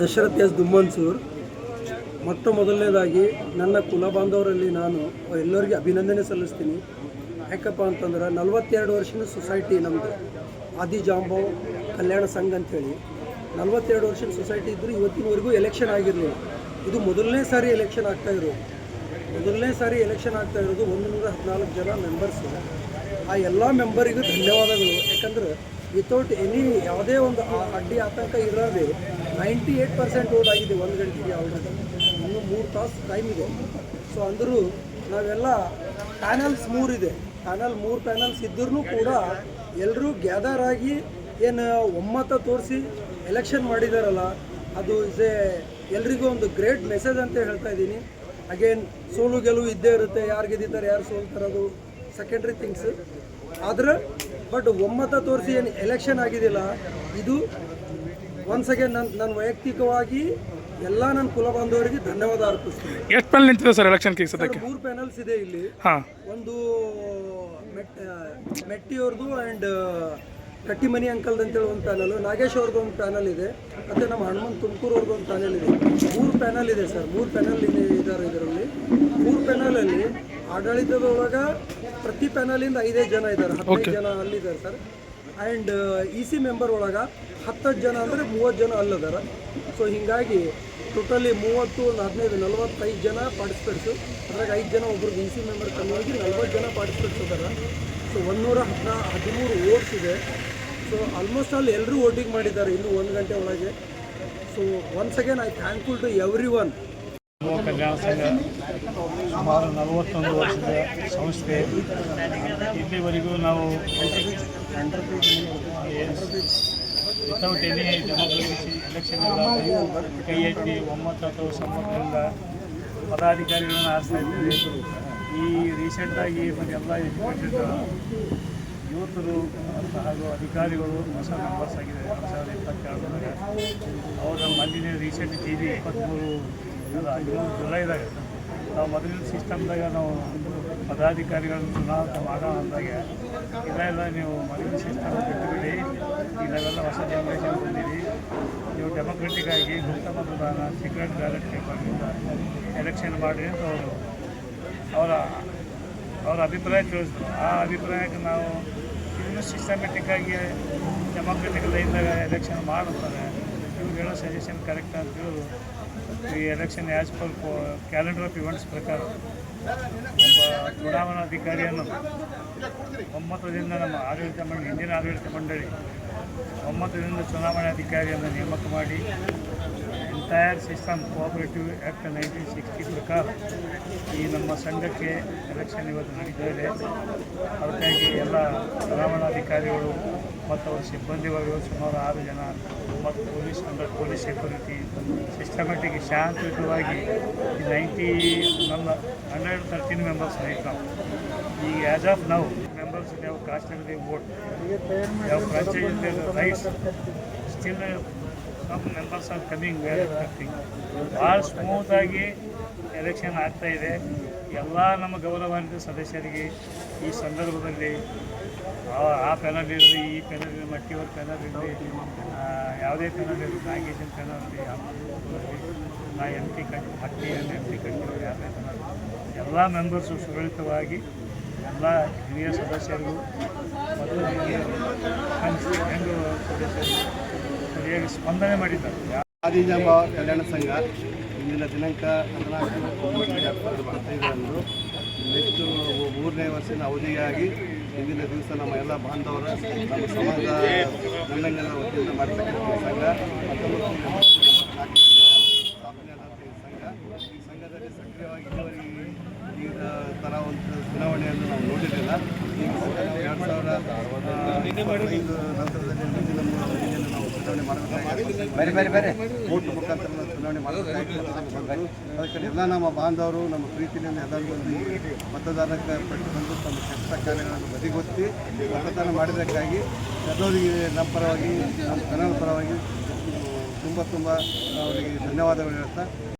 Dashrath S ದುಮ್ಮನ್ಸೂರ್. ಮೊಟ್ಟ ಮೊದಲನೇದಾಗಿ ನನ್ನ ಕುಲ ಬಾಂಧವರಲ್ಲಿ ನಾನು ಎಲ್ಲರಿಗೆ ಅಭಿನಂದನೆ ಸಲ್ಲಿಸ್ತೀನಿ. ಯಾಕಪ್ಪ ಅಂತಂದ್ರೆ ನಲವತ್ತೆರಡು ವರ್ಷದ ಸೊಸೈಟಿ ನಮ್ಮದು ಆದಿಜಾಂಬವ್ ಕಲ್ಯಾಣ ಸಂಘ ಅಂಥೇಳಿ ನಲವತ್ತೆರಡು ವರ್ಷದ ಸೊಸೈಟಿ ಇದ್ದರೂ ಇವತ್ತಿನವರೆಗೂ ಎಲೆಕ್ಷನ್ ಆಗಿರಲಿಲ್ಲ. ಇದು ಮೊದಲನೇ ಸಾರಿ ಎಲೆಕ್ಷನ್ ಆಗ್ತಾ ಇರೋದು. ಮೊದಲನೇ ಸಾರಿ ಎಲೆಕ್ಷನ್ ಆಗ್ತಾ ಇರೋದು ಒಂದು ನೂರ ಹದಿನಾಲ್ಕು ಜನ ಮೆಂಬರ್ಸ್ ಆ ಎಲ್ಲ ಮೆಂಬರಿಗೂ ಧನ್ಯವಾದಗಳು. ಯಾಕಂದ್ರೆ ವಿತೌಟ್ ಎನಿ ಯಾವುದೇ ಒಂದು ಅಡ್ಡಿ ಆತಂಕ ಇರದೆ ನೈಂಟಿ ಏಯ್ಟ್ ಪರ್ಸೆಂಟ್ ಓಟ್ ಆಗಿದೆ ಒಂದು ಗಂಟೆಗೆ ಆಲ್ರೆಡಿ ಇನ್ನೂ ಮೂರು ತಾಸು ಟೈಮ್ ಇದೆ. ಸೊ ಅಂದರೂ ನಾವೆಲ್ಲ ಪ್ಯಾನಲ್ಸ್ ಮೂರಿದೆ. ಪ್ಯಾನಲ್ ಮೂರು ಪ್ಯಾನಲ್ಸ್ ಇದ್ದರೂ ಕೂಡ ಎಲ್ಲರೂ ಗ್ಯಾದರ್ ಆಗಿ ಏನು ಒಮ್ಮತ ತೋರಿಸಿ ಎಲೆಕ್ಷನ್ ಮಾಡಿದಾರಲ್ಲ, ಅದು ಇಸ್ ಎ ಎಲ್ರಿಗೂ ಒಂದು ಗ್ರೇಟ್ ಮೆಸೇಜ್ ಅಂತ ಹೇಳ್ತಾ ಇದ್ದೀನಿ. ಅಗೇನ್ ಸೋಲು ಗೆಲುವು ಇದ್ದೇ ಇರುತ್ತೆ. ಯಾರು ಗೆದ್ದಿದ್ದಾರೆ, ಯಾರು ಸೋಲ್ತಾರೆ ಅದು ಸೆಕೆಂಡ್ರಿ ಥಿಂಗ್ಸ್ ಆದ್ರೆ ಬಟ್ ಒಮ್ಮತ ತೋರಿಸಿ ಏನು ಎಲೆಕ್ಷನ್ ಆಗಿದೆಯಲ್ಲ ಇದು ಒನ್ಸ್ ಅಗೇನ್ ನನ್ನ ನನ್ನ ವೈಯಕ್ತಿಕವಾಗಿ ಎಲ್ಲ ನನ್ನ ಕುಲ ಬಾಂಧವರಿಗೆ ಧನ್ಯವಾದ ಅರ್ಪಿಸ್ತೀನಿ. ಎಷ್ಟು ಪ್ಯಾನಲ್ ನಿಂತಿದೆ ಸರ್ ಎಲೆಕ್ಷನ್ ಕೇಸ್ ಮೂರು ಪ್ಯಾನಲ್ಸ್ ಇದೆ ಇಲ್ಲಿ. ಒಂದು ಮೆಟ್ ಮೆಟ್ಟಿಯವ್ರದ್ದು ಆ್ಯಂಡ್ ಕಟ್ಟಿಮನಿ ಅಂಕಲ್ದು ಅಂತೇಳಿ ಒಂದು ಪ್ಯಾನಲ್ ನಾಗೇಶ್ ಅವ್ರದ್ದು ಒಂದು ಪ್ಯಾನಲ್ ಇದೆ ಮತ್ತು ನಮ್ಮ ಹನುಮಂತ್ ತುಮಕೂರು ಅವ್ರದ್ದು ಒಂದು ಪ್ಯಾನಲ್ ಇದೆ. ಮೂರು ಪ್ಯಾನಲ್ ಇದೆ ಸರ್ ಮೂರು ಪ್ಯಾನಲ್ ಇದೆ ಇದ್ದಾರೆ ಇದರಲ್ಲಿ. ಮೂರು ಪ್ಯಾನಲಲ್ಲಿ ಆಡಳಿತದೊಳಗೆ ಪ್ರತಿ ಪ್ಯಾನಲಿಂದ ಐದೈದು ಜನ ಇದ್ದಾರೆ. ಹದಿನೈದು ಜನ ಅಲ್ಲಿದ್ದಾರೆ sir. And E C member ಒಳಗೆ ಹತ್ತತ್ತು ಜನ ಅಂದರೆ ಮೂವತ್ತು ಜನ ಅಲ್ಲದಾರ. ಸೊ ಹೀಗಾಗಿ ಟೋಟಲಿ ಮೂವತ್ತು ಒಂದು ಹದಿನೈದು ನಲವತ್ತೈದು ಜನ ಪಾರ್ಟಿಸಿಪೇಟ್ಸು ಅದ್ರಾಗ ಐದು ಜನ ಒಬ್ರಿಗೆ ಇ ಸಿ ಮೆಂಬರ್ ಕಮ್ಮಿ ಹೋಗಿ ನಲ್ವತ್ತು ಜನ ಪಾರ್ಟಿಸಿಪೇಟ್ಸ್ ಇದ್ದಾರೆ ಸೊ ಒಂದೂರ ಹದಿನಾ ಹದಿಮೂರು ಓಟ್ಸ್ ಇದೆ. ಸೊ ಆಲ್ಮೋಸ್ಟ್ ಆಲ್ ಎಲ್ಲರೂ ವೋಟಿಂಗ್ ಮಾಡಿದ್ದಾರೆ ಇನ್ನೂ ಒಂದು ಗಂಟೆ ಒಳಗೆ. So once again I thankful to every one ಕಲ್ಯಾಣ ಸಂಘ ಸುಮಾರು ನಲವತ್ತೊಂದು ವರ್ಷದ ಸಂಸ್ಥೆ. ಇಲ್ಲಿವರೆಗೂ ನಾವು ವಿತೌಟ್ ಎನಿ ಡೆಮೋಕ್ರಸಿ ಎಲೆಕ್ಷನ್ ಕೈ ಎತ್ತಿ ಒಮ್ಮತ್ತು ಅಥವಾ ಸಮ್ಮತದಿಂದ ಪದಾಧಿಕಾರಿಗಳನ್ನು ಆರಿಸ್ತಾ ಇದ್ದೀವಿ. ಈ ರೀಸೆಂಟಾಗಿ ಎಲ್ಲ ಎಜುಕೇಟೆಡ್ ಯುವಕರು ಹಾಗೂ ಅಧಿಕಾರಿಗಳು ಹೊಸ ಮೆಂಬರ್ಸ್ ಆಗಿದೆ ಎರಡು ಸಾವಿರದ ಇಪ್ಪತ್ತೆರಡರಾಗ ಅವರ ಮೊನ್ನೆ ರೀಸೆಂಟ್ ಟಿ ವಿ ಇಪ್ಪತ್ತ್ಮೂರು ಜುಲೈದಾಗ ನಾವು ಮೊದಲಿನ ಸಿಸ್ಟಮ್ದಾಗ ನಾವು ಪದಾಧಿಕಾರಿಗಳನ್ನು ಚುನಾವಣೆ ಮಾಡೋಣ ಅಂದಾಗ ಇಲ್ಲ ನೀವು ಮೊದಲಿನ ಸಿಸ್ಟಮ್ ಬಿಟ್ಟುಬಿಡಿ ನಾವೆಲ್ಲ ಹೊಸ ಜನರೇಷನ್ ಬಂದಿರಿ ನೀವು ಡೆಮೊಕ್ರೆಟಿಕ್ ಆಗಿ ಗುಪ್ತ ಮತದಾನ ಸೀಕ್ರೆಟ್ ಬ್ಯಾಲೆಟ್ ಪೇಪರ್ನಿಂದ ಎಲೆಕ್ಷನ್ ಮಾಡಿರಿ ಅಂತ ಅವರು ಅವರ ಅವರ ಅಭಿಪ್ರಾಯ ತಿಳಿಸಿದ್ರು. ಆ ಅಭಿಪ್ರಾಯಕ್ಕೆ ನಾವು ಇನ್ನೂ ಸಿಸ್ಟಮೆಟಿಕ್ ಆಗಿ ಡೆಮೊಕ್ರೆಟಿಕ್ ಲೈನ್ದಾಗ ಎಲೆಕ್ಷನ್ ಮಾಡುತ್ತಾರೆ. ಇವ್ರು ಹೇಳೋ ಸಜೆಷನ್ ಕರೆಕ್ಟ್ ಅಂತ ಹೇಳಿ ಈ election as per calendar of events ಪ್ರಕಾರ ಒಬ್ಬ ಚುನಾವಣಾಧಿಕಾರಿಯನ್ನು ಒಮ್ಮತದಿಂದ ನಮ್ಮ ಆಡಳಿತ ಮಂಡಳಿ ಹಿಂದಿನ ಆಡಳಿತ ಮಂಡಳಿ ಒಮ್ಮತದಿಂದ ಚುನಾವಣಾಧಿಕಾರಿಯನ್ನು ನೇಮಕ ಮಾಡಿ entire system cooperative act nineteen sixty ಪ್ರಕಾರ ಈ ನಮ್ಮ ಸಂಘಕ್ಕೆ ಎಲೆಕ್ಷನ್ ಇವತ್ತು ನಡೀತಾ ಇದೆ. ಅದಕ್ಕಾಗಿ ಎಲ್ಲ ಚುನಾವಣಾಧಿಕಾರಿಗಳು ಮತ್ತು ಅವರ ಸಿಬ್ಬಂದಿ ಸುಮಾರು ಆರು ಜನ ಮತ್ತು ಪೊಲೀಸ್ ಅಂದರೆ ಪೊಲೀಸ್ ಸೆಕ್ಯೂರಿಟಿ ಸಿಸ್ಟಮೆಟಿಕ್ ಶಾಂತಿಯುತವಾಗಿ ನೈಂಟಿ ನಮ್ಮ ಹಂಡ್ರೆಡ್ ತರ್ಟೀನ್ ಮೆಂಬರ್ಸ್ ರೈಟ್ ನಾವು ಈಗ ಆ್ಯಸ್ ಆಫ್ ನೌ ಮೆಂಬರ್ಸ್ ಯಾವ ಕಾಸ್ಟ್ ದೇ ವೋಟ್ ಯಾವ franchise rights still some members are coming where ಭಾಳ ಸ್ಮೂತಾಗಿ ಎಲೆಕ್ಷನ್ ಆಗ್ತಾ ಇದೆ. ಎಲ್ಲ ನಮ್ಮ ಗೌರವಾನ್ವಿತ ಸದಸ್ಯರಿಗೆ ಈ ಸಂದರ್ಭದಲ್ಲಿ ಆ- ಪೆನಲ್ ಇರಲಿ, ಈ ಪೆನಲ್ ಇರಲಿ ಮಟ್ಟಿಯವ್ರ ಪೆನಲ್ ಇರಲಿ ಯಾವುದೇ ಪ್ಯಾನಲ್ ಇರಲಿ, ನಾಗೇಶನ್ ಪ್ಯಾನಲ್ ಇರಲಿ ನಾ ಎಂ ಪಿ ಕಟ್ಟಿ ಮಟ್ಟಿ ಎಂ ಪಿ ಕಟ್ಟಿ ಯಾವುದೇ ಪ್ಯಾನಲ್ ಎಲ್ಲ ಮೆಂಬರ್ಸು ಸುರಳಿತವಾಗಿ, ಎಲ್ಲ ಹಿರಿಯ ಸದಸ್ಯರಿಗೂ ಮತ್ತು ಹೆಂಗು ಸದಸ್ಯರು, ಸರಿಯಾಗಿ ಸ್ಪಂದನೆ ಮಾಡಿದ್ದಾರೆ. ಆದಿಜಾಂಬ ಕಲ್ಯಾಣ ಸಂಘ. ಇಂದಿನ ದಿನಾಂಕ ಹದಿನಾಲ್ಕು ಒಂಬತ್ತು ಎರಡು ನೆಕ್ಸ್ಟ್ ಮೂರನೇ ವರ್ಷದ ಅವಧಿಯಾಗಿ ಇಂದಿನ ದಿವಸ ನಮ್ಮ ಎಲ್ಲ ಬಾಂಧವರ ನಮ್ಮ ಸಮಾಜ ನನ್ನಂಗನ ವತಿಯಿಂದ ಮಾಡತಕ್ಕಂಥ ಸಂಘ ಹತ್ತೊಂಬತ್ತು ಚುನಾವಣೆಯನ್ನು ನಾವು ನೋಡಿರಲಿಲ್ಲ ಎರಡು ಸಾವಿರದ ನಂತರದಲ್ಲಿ ಮುಂದಿನ ಅವಧಿಯಲ್ಲಿ ಬೇರೆ ಬೇರೆ ಬೇರೆ. ಮುಖಾಂತರ ನಾವು ಚುನಾವಣೆ ಮಾಡಬೇಕಾಗಿತ್ತು ಅದಕ್ಕೆ ಎಲ್ಲ ನಮ್ಮ ಬಾಂಧವರು, ನಮ್ಮ ಪ್ರೀತಿಯಿಂದ ಎಲ್ಲರಿಗೂ ಮತದಾನಕ್ಕೆ ಪಟ್ಟು ಬಂದು ತಮ್ಮ ಕೆಲಸ ಕಾರ್ಯಗಳನ್ನು ಬದಿಗೊತ್ತಿ ಮತದಾನ ಮಾಡಿದ್ದಕ್ಕಾಗಿ ಎಲ್ಲರಿಗೆ ನಮ್ಮ ಪರವಾಗಿ, ನಮ್ಮ ಕನ್ನಡ ಪರವಾಗಿ ತುಂಬ ತುಂಬ, ಅವರಿಗೆ ಧನ್ಯವಾದಗಳು ಹೇಳ್ತಾ